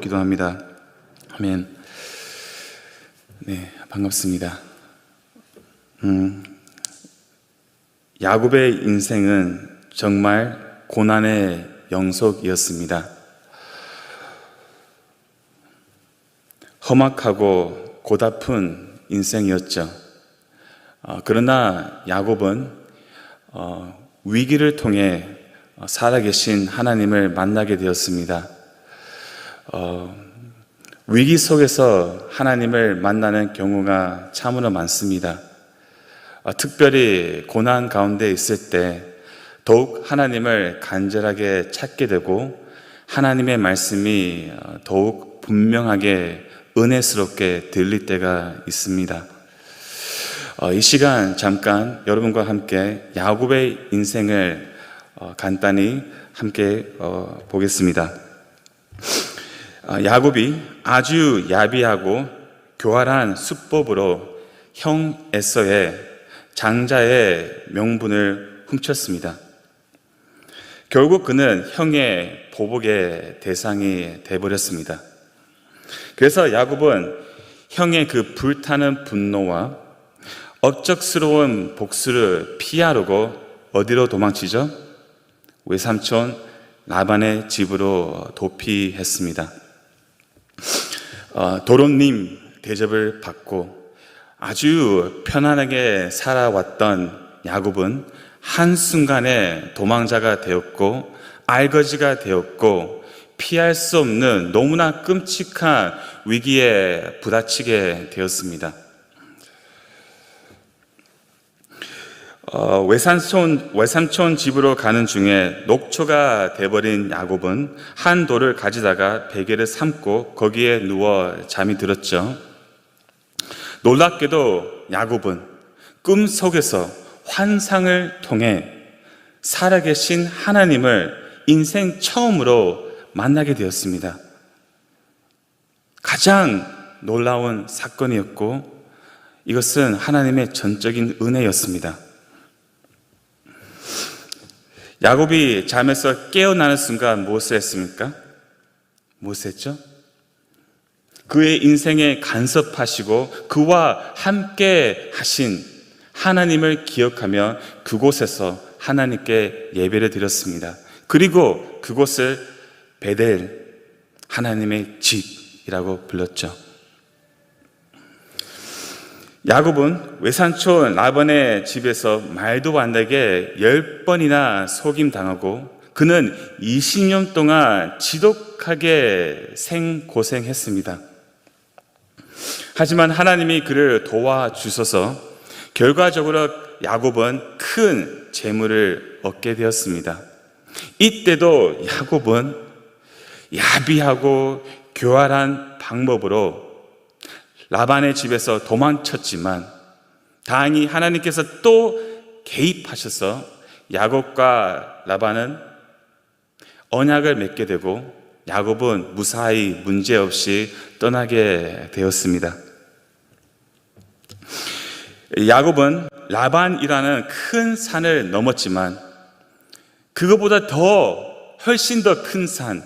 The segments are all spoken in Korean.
기도합니다. 아멘. 네, 반갑습니다. 음, 야곱의 인생은 정말 고난의 영속이었습니다. 험악하고 고달픈 인생이었죠. 어, 그러나 야곱은 어, 위기를 통해 어, 살아계신 하나님을 만나게 되었습니다. 어, 위기 속에서 하나님을 만나는 경우가 참으로 많습니다. 어, 특별히 고난 가운데 있을 때 더욱 하나님을 간절하게 찾게 되고 하나님의 말씀이 어, 더욱 분명하게 은혜스럽게 들릴 때가 있습니다. 어, 이 시간 잠깐 여러분과 함께 야곱의 인생을 어, 간단히 함께 어, 보겠습니다. 아, 야곱이 아주 야비하고 교활한 수법으로 형 에서의 장자의 명분을 훔쳤습니다. 결국 그는 형의 보복의 대상이 되어버렸습니다. 그래서 야곱은 형의 그 불타는 분노와 억적스러운 복수를 피하려고 어디로 도망치죠? 외삼촌 라반의 집으로 도피했습니다. 어, 도론님 대접을 받고 아주 편안하게 살아왔던 야곱은 한순간에 도망자가 되었고 알거지가 되었고 피할 수 없는 너무나 끔찍한 위기에 부딪히게 되었습니다. 어, 외삼촌, 외삼촌 집으로 가는 중에 녹초가 돼버린 야곱은 한 돌을 가지다가 베개를 삼고 거기에 누워 잠이 들었죠. 놀랍게도 야곱은 꿈 속에서 환상을 통해 살아계신 하나님을 인생 처음으로 만나게 되었습니다. 가장 놀라운 사건이었고 이것은 하나님의 전적인 은혜였습니다. 야곱이 잠에서 깨어나는 순간 무엇을 했습니까? 무엇을 했죠? 그의 인생에 간섭하시고 그와 함께 하신 하나님을 기억하며 그곳에서 하나님께 예배를 드렸습니다. 그리고 그곳을 베델 하나님의 집이라고 불렀죠. 야곱은 외산촌 라반의 집에서 말도 안 되게 열 번이나 속임 당하고 그는 20년 동안 지독하게 생고생했습니다. 하지만 하나님이 그를 도와주셔서 결과적으로 야곱은 큰 재물을 얻게 되었습니다. 이때도 야곱은 야비하고 교활한 방법으로 라반의 집에서 도망쳤지만 다행히 하나님께서 또 개입하셔서 야곱과 라반은 언약을 맺게 되고 야곱은 무사히 문제없이 떠나게 되었습니다. 야곱은 라반이라는 큰 산을 넘었지만 그것보다 더 훨씬 더 큰 산,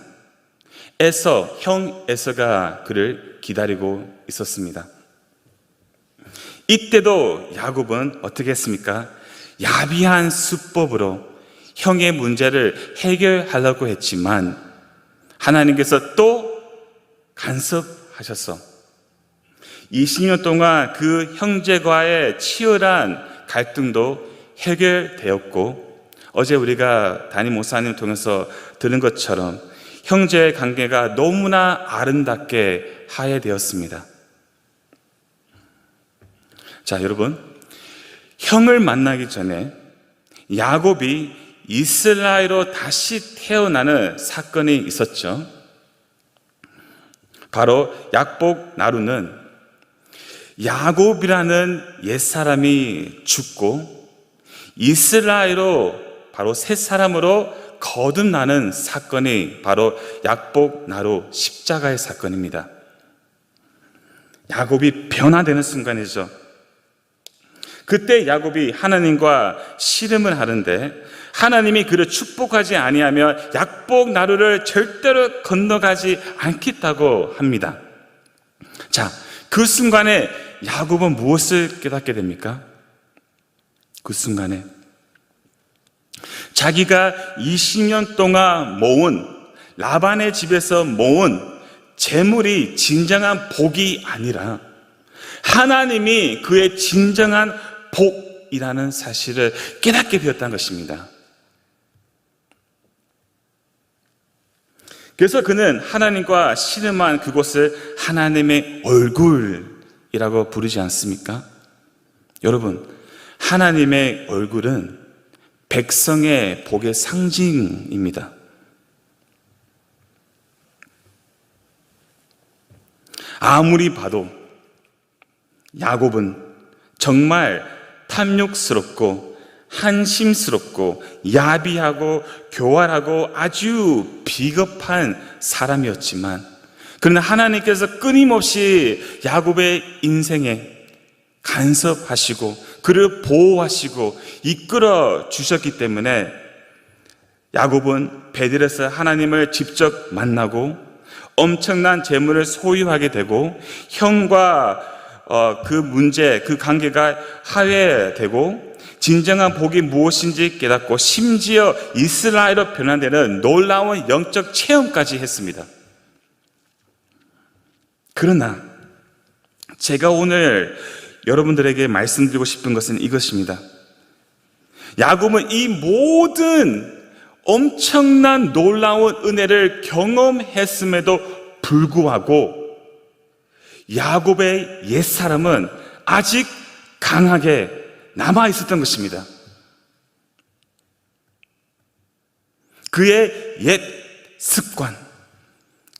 에서, 형 에서가 그를 기다리고 있었습니다. 이때도 야곱은 어떻게 했습니까? 야비한 수법으로 형의 문제를 해결하려고 했지만 하나님께서 또 간섭하셔서 20년 동안 그 형제과의 치열한 갈등도 해결되었고 어제 우리가 담임 목사님 통해서 들은 것처럼 형제의 관계가 너무나 아름답게 화해되었습니다. 자, 여러분. 형을 만나기 전에 야곱이 이스라엘로 다시 태어나는 사건이 있었죠. 바로 약복 나루는 야곱이라는 옛사람이 죽고 이스라엘로 바로 새 사람으로 거듭나는 사건이 바로 약복 나루 십자가의 사건입니다. 야곱이 변화되는 순간이죠. 그때 야곱이 하나님과 씨름을 하는데 하나님이 그를 축복하지 아니하며 약복 나루를 절대로 건너가지 않겠다고 합니다. 자, 그 순간에 야곱은 무엇을 깨닫게 됩니까? 그 순간에 자기가 20년 동안 모은 라반의 집에서 모은 재물이 진정한 복이 아니라 하나님이 그의 진정한 복이라는 사실을 깨닫게 되었다는 것입니다. 그래서 그는 하나님과 씨름한 그곳을 하나님의 얼굴이라고 부르지 않습니까? 여러분, 하나님의 얼굴은 백성의 복의 상징입니다. 아무리 봐도 야곱은 정말 탐욕스럽고 한심스럽고 야비하고 교활하고 아주 비겁한 사람이었지만 그러나 하나님께서 끊임없이 야곱의 인생에 간섭하시고 그를 보호하시고 이끌어 주셨기 때문에 야곱은 베들에서 하나님을 직접 만나고 엄청난 재물을 소유하게 되고 형과 어, 그 문제, 그 관계가 화해되고 진정한 복이 무엇인지 깨닫고 심지어 이스라엘로 변환되는 놀라운 영적 체험까지 했습니다. 그러나 제가 오늘 여러분들에게 말씀드리고 싶은 것은 이것입니다. 야곱은 이 모든 엄청난 놀라운 은혜를 경험했음에도 불구하고 야곱의 옛사람은 아직 강하게 남아 있었던 것입니다. 그의 옛 습관,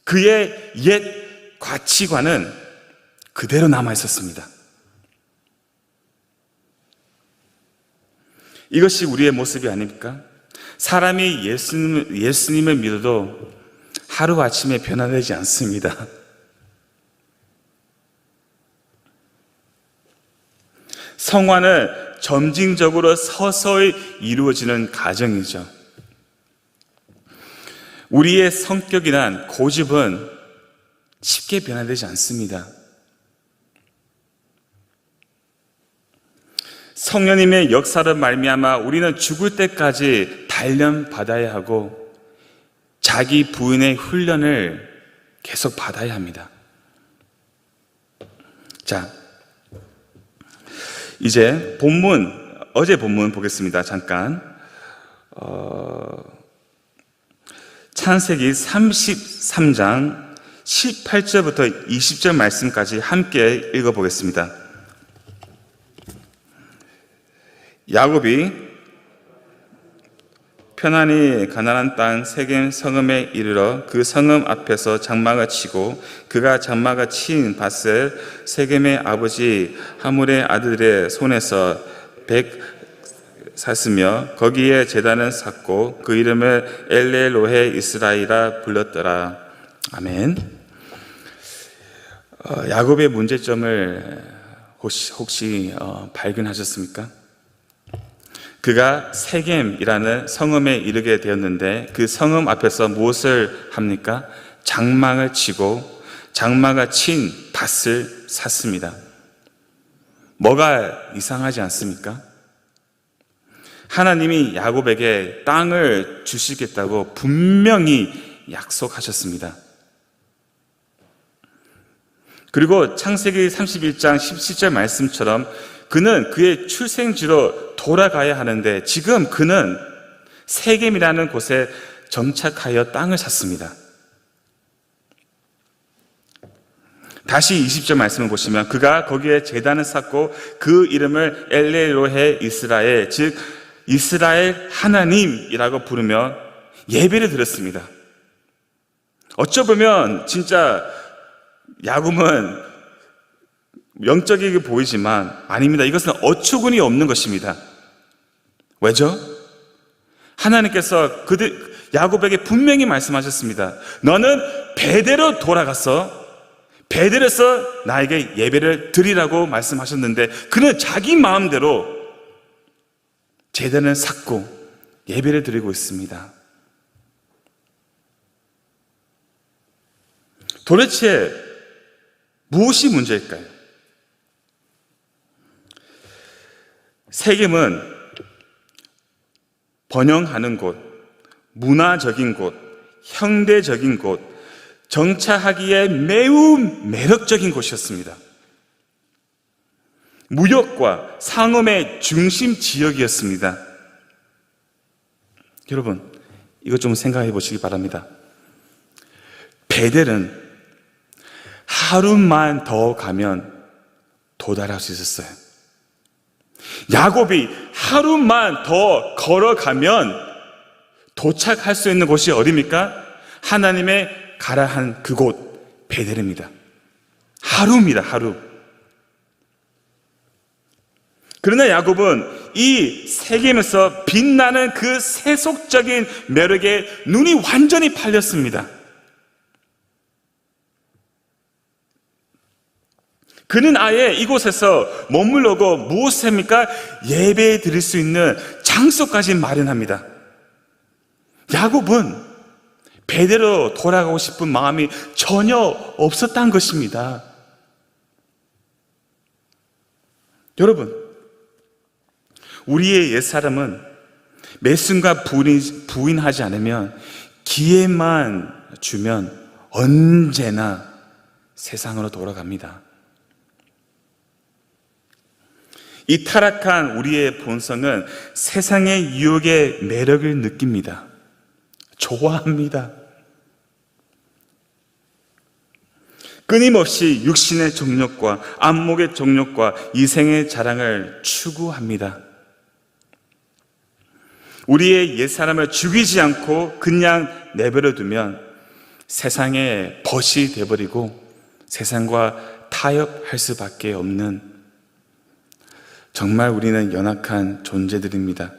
그의 옛 가치관은 그대로 남아 있었습니다. 이것이 우리의 모습이 아닙니까? 사람이 예수님, 예수님을 믿어도 하루아침에 변화되지 않습니다. 성화는 점진적으로 서서히 이루어지는 과정이죠. 우리의 성격이란 고집은 쉽게 변화되지 않습니다. 성령님의 역사를 말미암아 우리는 죽을 때까지 단련 받아야 하고 자기 부인의 훈련을 계속 받아야 합니다. 자, 이제 본문 어제 본문 보겠습니다. 잠깐 어, 창세기 33장 18절부터 20절 말씀까지 함께 읽어보겠습니다. 야곱이 편안히 가난한 땅 세겜 성읍에 이르러 그 성읍 앞에서 장막을 치고 그가 장막을 친 밭을 세겜의 아버지 하물의 아들의 손에서 백 샀으며 거기에 제단을 쌓고 그 이름을 엘레로헤 이스라엘이라 불렀더라. 아멘. 어, 야곱의 문제점을 혹시, 혹시 어, 발견하셨습니까? 그가 세겜이라는 성읍에 이르게 되었는데 그 성읍 앞에서 무엇을 합니까? 장막을 치고 장막을 친 밭을 샀습니다. 뭐가 이상하지 않습니까? 하나님이 야곱에게 땅을 주시겠다고 분명히 약속하셨습니다. 그리고 창세기 31장 17절 말씀처럼 그는 그의 출생지로 돌아가야 하는데 지금 그는 세겜이라는 곳에 정착하여 땅을 샀습니다. 다시 20절 말씀을 보시면 그가 거기에 재단을 쌓고 그 이름을 엘레로헤 이스라엘 즉 이스라엘 하나님이라고 부르며 예배를 드렸습니다. 어쩌 보면 진짜 야곱은 영적이게 보이지만 아닙니다. 이것은 어처구니 없는 것입니다. 왜죠? 하나님께서 그들 야곱에게 분명히 말씀하셨습니다. 너는 배대로 돌아가서 베델에서 나에게 예배를 드리라고 말씀하셨는데 그는 자기 마음대로 제단을 쌓고 예배를 드리고 있습니다. 도대체 무엇이 문제일까요? 세겜은 번영하는 곳, 문화적인 곳, 형대적인 곳, 정착하기에 매우 매력적인 곳이었습니다. 무역과 상업의 중심 지역이었습니다. 여러분, 이것 좀 생각해 보시기 바랍니다. 베델은 하루만 더 가면 도달할 수 있었어요. 야곱이 하루만 더 걸어가면 도착할 수 있는 곳이 어디입니까? 하나님의 가라 한 그곳 베델입니다. 하루입니다, 하루. 그러나 야곱은 이 세계에서 빛나는 그 세속적인 매력에 눈이 완전히 팔렸습니다. 그는 아예 이곳에서 머물러고 무엇을 합니까? 예배 드릴 수 있는 장소까지 마련합니다. 야곱은 베대로 돌아가고 싶은 마음이 전혀 없었던 것입니다. 여러분, 우리의 옛사람은 매 순간 부인, 부인하지 않으면 기회만 주면 언제나 세상으로 돌아갑니다. 이 타락한 우리의 본성은 세상의 유혹의 매력을 느낍니다. 좋아합니다. 끊임없이 육신의 정욕과 안목의 정욕과 이생의 자랑을 추구합니다. 우리의 옛사람을 죽이지 않고 그냥 내버려 두면 세상의 벗이 되버리고 세상과 타협할 수밖에 없는 정말 우리는 연약한 존재들입니다.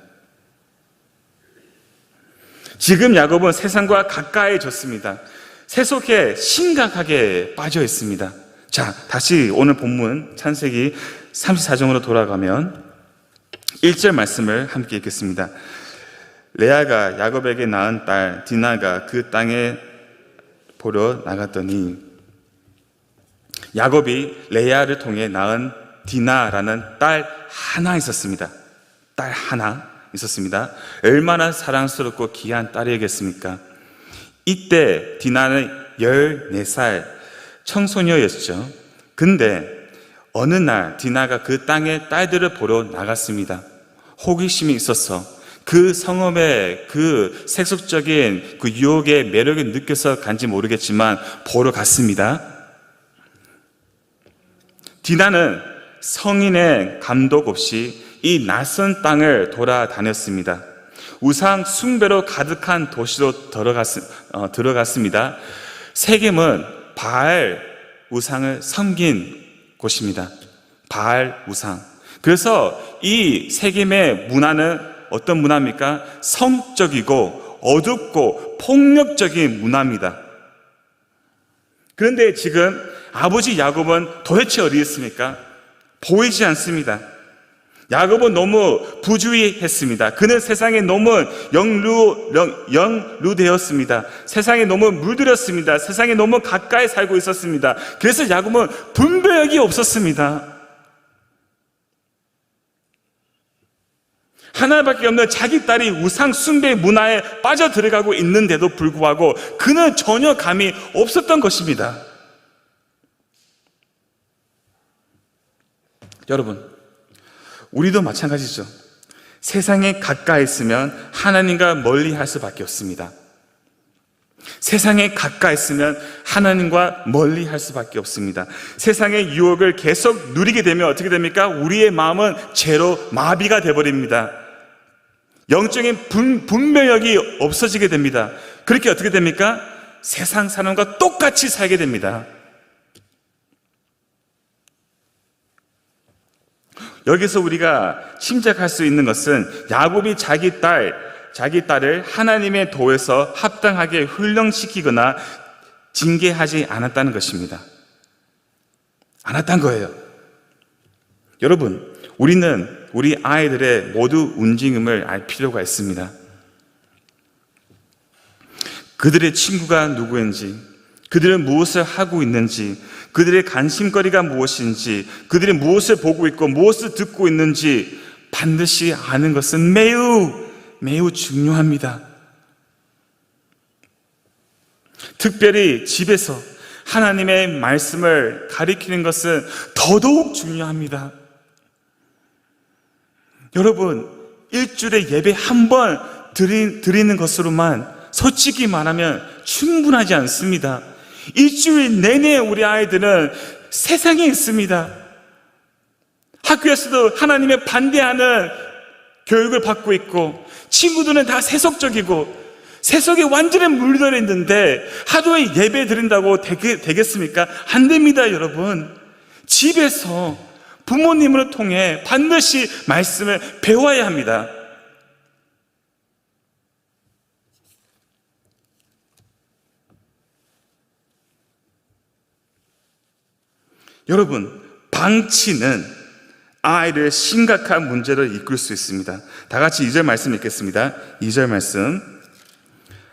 지금 야곱은 세상과 가까이졌습니다. 세속에 심각하게 빠져 있습니다. 자, 다시 오늘 본문 찬세기 34장으로 돌아가면 1절 말씀을 함께 읽겠습니다. 레아가 야곱에게 낳은 딸 디나가 그 땅에 보러 나갔더니 야곱이 레아를 통해 낳은 디나라는 딸 하나 있었습니다. 딸 하나 있었습니다. 얼마나 사랑스럽고 귀한 딸이겠습니까? 이때 디나는 14살 청소녀였죠. 근데 어느 날 디나가 그 땅의 딸들을 보러 나갔습니다. 호기심이 있어서 그 성읍의 그 세속적인 그 유혹의 매력을 느껴서 간지 모르겠지만 보러 갔습니다. 디나는 성인의 감독 없이 이 낯선 땅을 돌아다녔습니다. 우상 숭배로 가득한 도시로 들어갔, 어, 들어갔습니다. 세겜은 바알 우상을 섬긴 곳입니다. 바알 우상. 그래서 이 세겜의 문화는 어떤 문화입니까? 성적이고 어둡고 폭력적인 문화입니다. 그런데 지금 아버지 야곱은 도대체 어디 있습니까? 보이지 않습니다. 야곱은 너무 부주의했습니다. 그는 세상에 너무 영루, 영루되었습니다. 세상에 너무 물들였습니다. 세상에 너무 가까이 살고 있었습니다. 그래서 야곱은 분별력이 없었습니다. 하나밖에 없는 자기 딸이 우상 숭배 문화에 빠져 들어가고 있는데도 불구하고 그는 전혀 감이 없었던 것입니다. 여러분, 우리도 마찬가지죠. 세상에 가까이 있으면 하나님과 멀리 할 수밖에 없습니다. 세상에 가까이 있으면 하나님과 멀리 할 수밖에 없습니다. 세상의 유혹을 계속 누리게 되면 어떻게 됩니까? 우리의 마음은 죄로 마비가 되버립니다. 영적인 분, 분별력이 없어지게 됩니다. 그렇게 어떻게 됩니까? 세상 사람과 똑같이 살게 됩니다. 여기서 우리가 침착할 수 있는 것은 야곱이 자기 딸, 자기 딸을 하나님의 도에서 합당하게 훈련시키거나 징계하지 않았다는 것입니다. 않았단 거예요. 여러분, 우리는 우리 아이들의 모두 움직임을 알 필요가 있습니다. 그들의 친구가 누구인지, 그들은 무엇을 하고 있는지, 그들의 관심거리가 무엇인지, 그들이 무엇을 보고 있고 무엇을 듣고 있는지 반드시 아는 것은 매우, 매우 중요합니다. 특별히 집에서 하나님의 말씀을 가리키는 것은 더더욱 중요합니다. 여러분, 일주일에 예배 한 번 드리는 것으로만 솔직히 말하면 충분하지 않습니다. 일주일 내내 우리 아이들은 세상에 있습니다. 학교에서도 하나님의 반대하는 교육을 받고 있고, 친구들은 다 세속적이고, 세속에 완전히 물들어 있는데, 하루에 예배 드린다고 되겠, 되겠습니까? 안 됩니다, 여러분. 집에서 부모님을 통해 반드시 말씀을 배워야 합니다. 여러분, 방치는 아이를 심각한 문제로 이끌 수 있습니다. 다 같이 2절 말씀 읽겠습니다. 2절 말씀.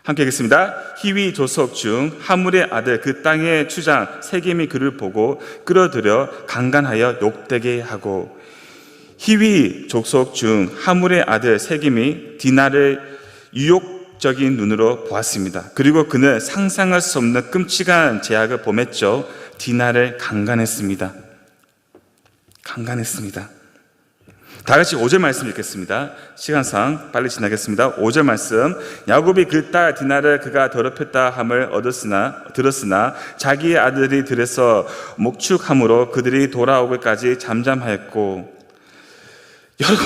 함께 읽겠습니다. 희위 조석 중 하물의 아들 그 땅의 추장 세겜이 그를 보고 끌어들여 강간하여 욕되게 하고 희위 족속 중 하물의 아들 세겜이 디나를 유욕적인 눈으로 보았습니다. 그리고 그는 상상할 수 없는 끔찍한 제약을 범했죠. 디나를 강간했습니다. 강간했습니다. 다 같이 5절 말씀 읽겠습니다. 시간상 빨리 지나겠습니다. 5절 말씀. 야곱이 그 딸 디나를 그가 더럽혔다 함을 얻었으나 들었으나 자기의 아들이 들에서 목축함으로 그들이 돌아오기까지 잠잠하였고 여러분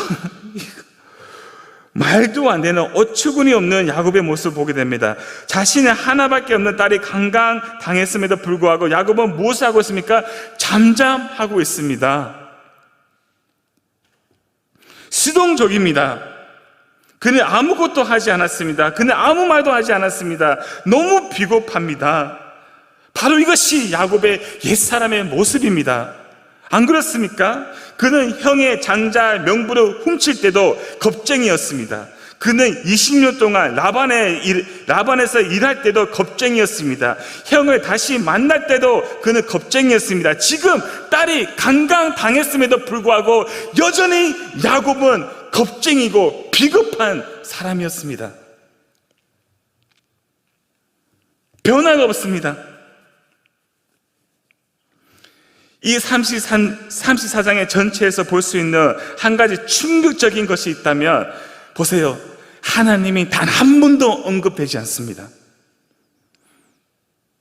말도 안 되는 어처구니 없는 야곱의 모습을 보게 됩니다. 자신의 하나밖에 없는 딸이 강강 당했음에도 불구하고 야곱은 무엇을 하고 있습니까? 잠잠하고 있습니다. 수동적입니다. 그는 아무것도 하지 않았습니다. 그는 아무 말도 하지 않았습니다. 너무 비겁합니다. 바로 이것이 야곱의 옛사람의 모습입니다. 안 그렇습니까? 그는 형의 장자 명부를 훔칠 때도 겁쟁이였습니다. 그는 20년 동안 라반에 일, 라반에서 일할 때도 겁쟁이였습니다. 형을 다시 만날 때도 그는 겁쟁이였습니다. 지금 딸이 강강 당했음에도 불구하고 여전히 야곱은 겁쟁이고 비겁한 사람이었습니다. 변화가 없습니다. 이 33, 34장의 전체에서 볼 수 있는 한 가지 충격적인 것이 있다면 보세요. 하나님이 단 한 번도 언급되지 않습니다.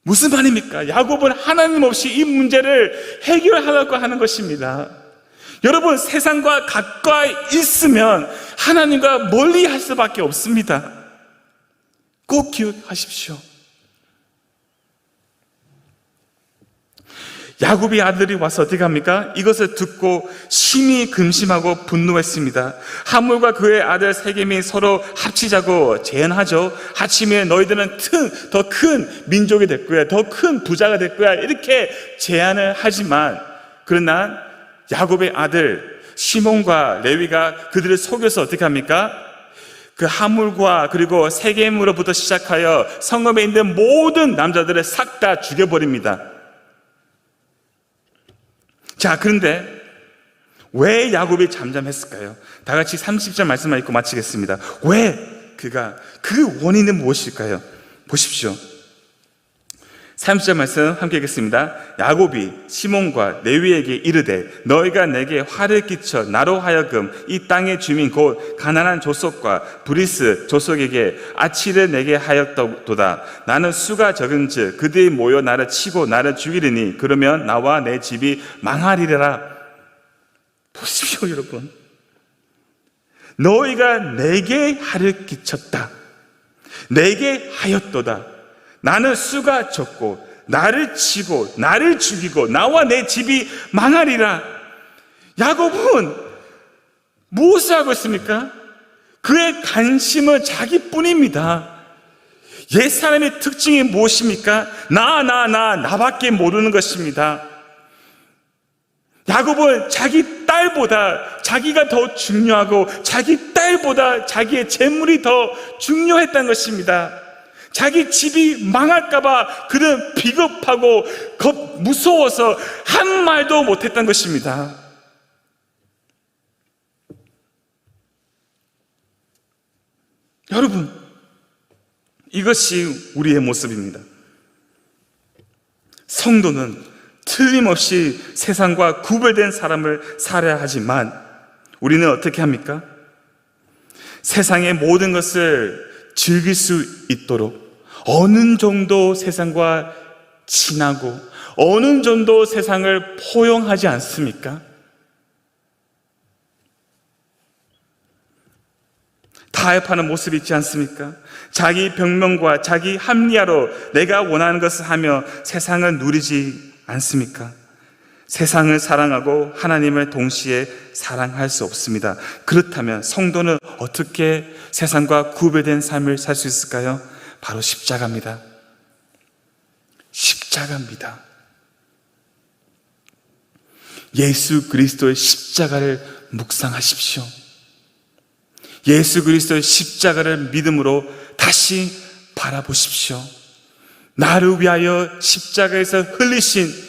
무슨 말입니까? 야곱은 하나님 없이 이 문제를 해결하려고 하는 것입니다. 여러분, 세상과 가까이 있으면 하나님과 멀리 할 수밖에 없습니다. 꼭 기억하십시오. 야곱의 아들이 와서 어떻게 합니까? 이것을 듣고 심히 근심하고 분노했습니다. 하물과 그의 아들 세겜이 서로 합치자고 제안하죠. 합치면 너희들은 더 큰 민족이 될 거야. 더 큰 부자가 될 거야. 이렇게 제안을 하지만 그러나 야곱의 아들 시몬과 레위가 그들을 속여서 어떻게 합니까? 그 하물과 그리고 세겜으로부터 시작하여 성읍에 있는 모든 남자들을 싹 다 죽여버립니다. 자, 그런데 왜 야곱이 잠잠했을까요? 다 같이 30절 말씀만 읽고 마치겠습니다. 왜 그가 그 원인은 무엇일까요? 보십시오. 30절 말씀 함께 읽겠습니다. 야곱이 시몬과 레위에게 이르되 너희가 내게 화를 끼쳐 나로 하여금 이 땅의 주민 곧 가난한 조속과 브리스 조속에게 아치를 내게 하였도다. 나는 수가 적은즉 그들이 모여 나를 치고 나를 죽이리니 그러면 나와 내 집이 망하리라. 보십시오, 여러분. 너희가 내게 화를 끼쳤다. 내게 하였도다. 나는 수가 적고 나를 치고 나를 죽이고 나와 내 집이 망하리라. 야곱은 무엇을 하고 있습니까? 그의 관심은 자기뿐입니다. 옛 사람의 특징이 무엇입니까? 나, 나, 나, 나밖에 모르는 것입니다. 야곱은 자기 딸보다 자기가 더 중요하고 자기 딸보다 자기의 재물이 더 중요했던 것입니다. 자기 집이 망할까봐 그는 비겁하고 겁 무서워서 한 말도 못했던 것입니다. 여러분, 이것이 우리의 모습입니다. 성도는 틀림없이 세상과 구별된 사람을 살아야 하지만 우리는 어떻게 합니까? 세상의 모든 것을 즐길 수 있도록 어느 정도 세상과 친하고 어느 정도 세상을 포용하지 않습니까? 타협하는 모습이 있지 않습니까? 자기 병명과 자기 합리화로 내가 원하는 것을 하며 세상을 누리지 않습니까? 세상을 사랑하고 하나님을 동시에 사랑할 수 없습니다. 그렇다면 성도는 어떻게 세상과 구별된 삶을 살 수 있을까요? 바로 십자가입니다. 십자가입니다. 예수 그리스도의 십자가를 묵상하십시오. 예수 그리스도의 십자가를 믿음으로 다시 바라보십시오. 나를 위하여 십자가에서 흘리신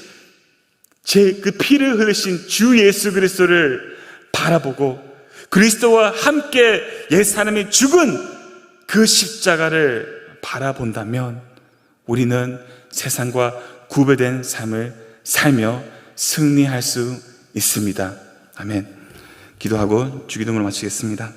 제 그 피를 흘리신 주 예수 그리스도를 바라보고 그리스도와 함께 옛 사람이 죽은 그 십자가를 바라본다면 우리는 세상과 구별된 삶을 살며 승리할 수 있습니다. 아멘. 기도하고 주기도문을 마치겠습니다.